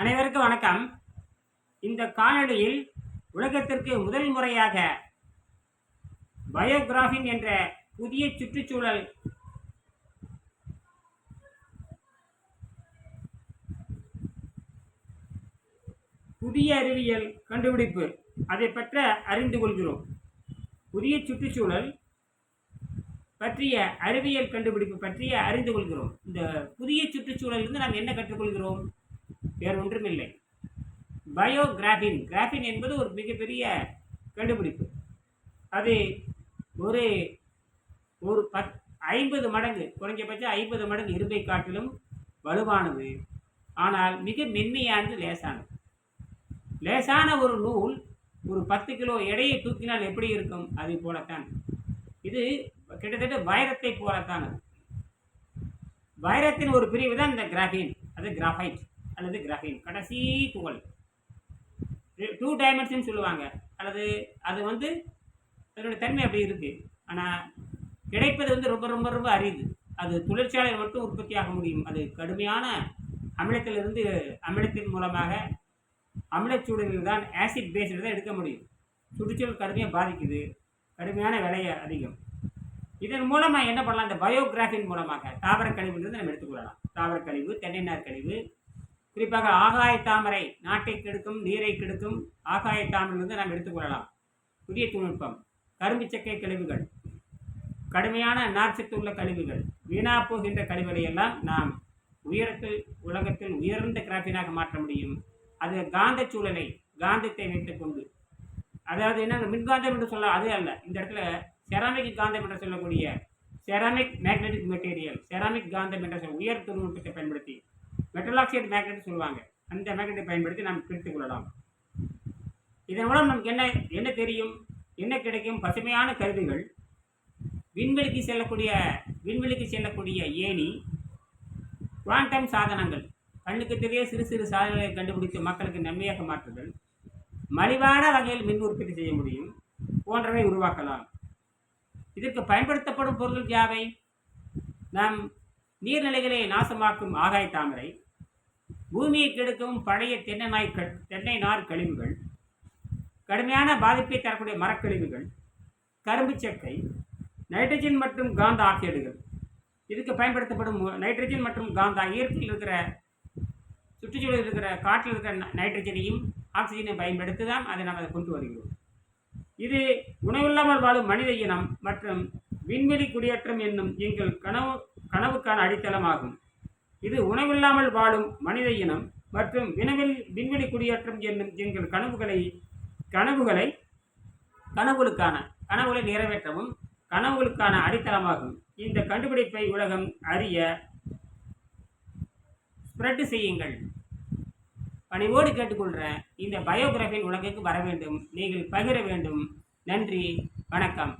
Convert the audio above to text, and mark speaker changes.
Speaker 1: அனைவருக்கும் வணக்கம். இந்த காணொலியில் உலகத்திற்கு முதல் முறையாக பயோகிராஃபின் என்ற புதிய சுற்றுச்சூழல் புதிய அறிவியல் கண்டுபிடிப்பு அதை பற்ற அறிந்து கொள்கிறோம். புதிய சுற்றுச்சூழல் பற்றிய அறிவியல் கண்டுபிடிப்பு பற்றிய அறிந்து கொள்கிறோம். இந்த புதிய சுற்றுச்சூழலிருந்து நாம் என்ன கற்றுக்கொள்கிறோம்? வேறு ஒன்றுமில்லை. பயோகிராஃபின் கிராஃபின் என்பது ஒரு மிகப்பெரிய கண்டுபிடிப்பு. அது ஒரு ஒரு பத் ஐம்பது மடங்கு குறைஞ்சபட்சம் ஐம்பது மடங்கு இரும்பை காட்டிலும் வலுவானது. ஆனால் மிக மென்மையானது லேசானது. லேசான ஒரு நூல் ஒரு பத்து கிலோ எடையை தூக்கினால் எப்படி இருக்கும்? அதை போலத்தான். இது கிட்டத்தட்ட வைரத்தை போலத்தான் வைரத்தின் ஒரு பிரிவு தான் இந்த கிராஃபின் அது கிராஃபைட் அல்லது கிராஃபின் கடைசி துகள். டூ டைமென்ஷன் சொல்லுவாங்க. அல்லது அது வந்து அதனுடைய தன்மை அப்படி இருக்குது ஆனால் கிடைப்பது வந்து ரொம்ப ரொம்ப ரொம்ப அரிது. அது தொழிற்சாலையில் மட்டும் உற்பத்தியாக முடியும். அது கடுமையான அமிலத்திலிருந்து அமிலத்தின் மூலமாக அமிலச்சூடுகளில் தான் ஆசிட் பேஸில் தான் எடுக்க முடியும். சுற்றுச்சூழல் கடுமையாக பாதிக்குது. கடுமையான விலையை அதிகம். இதன் மூலமாக என்ன பண்ணலாம்? இந்த பயோகிராஃபின் மூலமாக தாவர கழிவுலேருந்து நம்ம எடுத்துக்கொள்ளலாம் தாவர கழிவு தென்னை நார் கழிவு குறிப்பாக ஆகாய தாமரை நாட்டை கெடுக்கும் நீரை கெடுக்கும் ஆகாய தாமரையிலிருந்து நாம் எடுத்துக்கொள்ளலாம் புதிய தொழில்நுட்பம் கரும்பு சக்கை கழிவுகள் கடுமையான நார்ச்சத்து உள்ள கழிவுகள் வீணா போகின்ற கழிவுகளை எல்லாம் நாம் உயரத்தில் உலகத்தில் உயர்ந்த கிராஃபினாக மாற்ற முடியும். அது காந்த சூழலை காந்தத்தை வைத்துக்கொண்டு அதாவது என்ன மின்காந்தம் என்று சொல்ல அது அல்ல. இந்த இடத்துல செராமிக் காந்தம் என்று சொல்லக்கூடிய செராமிக் மேக்னெட்டிக் மெட்டீரியல் செராமிக் காந்தம் என்ற சொல் உயர் தொழில்நுட்பத்தை பயன்படுத்தி மெட்டல் ஆக்சைடு மேக்னெட் சொல்லுவாங்க. அந்த மேக்னெட்டை பயன்படுத்தி நாம் பிரித்துக் கொள்ளலாம். இதன் மூலம் நமக்கு என்ன என்ன தெரியும்? என்ன கிடைக்கும்? பசுமையான கருவிகள் விண்வெளிக்கு செல்லக்கூடிய விண்வெளிக்கு செல்லக்கூடிய ஏணி குவாண்டம் சாதனங்கள். கண்ணுக்கு தெரிய சிறு சிறு சாதனங்களை கண்டுபிடித்து மக்களுக்கு நன்மையாக மாற்றுதல். மலிவான வகையில் மின் உற்பத்தி செய்ய முடியும். போன்றவை உருவாக்கலாம். இதற்கு பயன்படுத்தப்படும் பொருள் யாவை? நாம் நீர்நிலைகளை நாசமாக்கும் ஆகாய தாமரை பூமியை கெடுக்கும் பழைய தென்னை நாய் தென்னை நார் கழிவுகள் கடுமையான பாதிப்பை தரக்கூடிய மரக்கழிவுகள் கரும்பு சக்கை நைட்ரஜன் மற்றும் காந்த ஆக்சைடுகள் இதுக்கு பயன்படுத்தப்படும் நைட்ரஜன் மற்றும் காந்தா இயற்கையில் இருக்கிற சுற்றுச்சூழலில் இருக்கிற காற்றில் இருக்கிற நைட்ரஜனையும் ஆக்சிஜனையும் பயன்படுத்தி தான் அதை நாம் அதை கொண்டு வருகிறோம். இது உணவில்லாமல் வாழும் மனித இனம் மற்றும் விண்வெளி குடியேற்றம் என்னும் எங்கள் கனவு கனவுக்கான அடித்தளமாகும். இது உணவில்லாமல் வாழும் மனித இனம் மற்றும் வினவில் விண்வெளி குடியேற்றம் என்னும் எங்கள் கனவுகளை கனவுகளை கனவுகளுக்கான கனவுகளை நிறைவேற்றவும் கனவுகளுக்கான அடித்தளமாகும். இந்த கண்டுபிடிப்பை உலகம் அறிய ஸ்ப்ரெட் செய்யுங்கள். பணிவோடு கேட்டுக்கொள்கிறேன் இந்த பயோகிராஃபின் உலகுக்கு வர வேண்டும். நீங்கள் பகிர வேண்டும். நன்றி. வணக்கம்.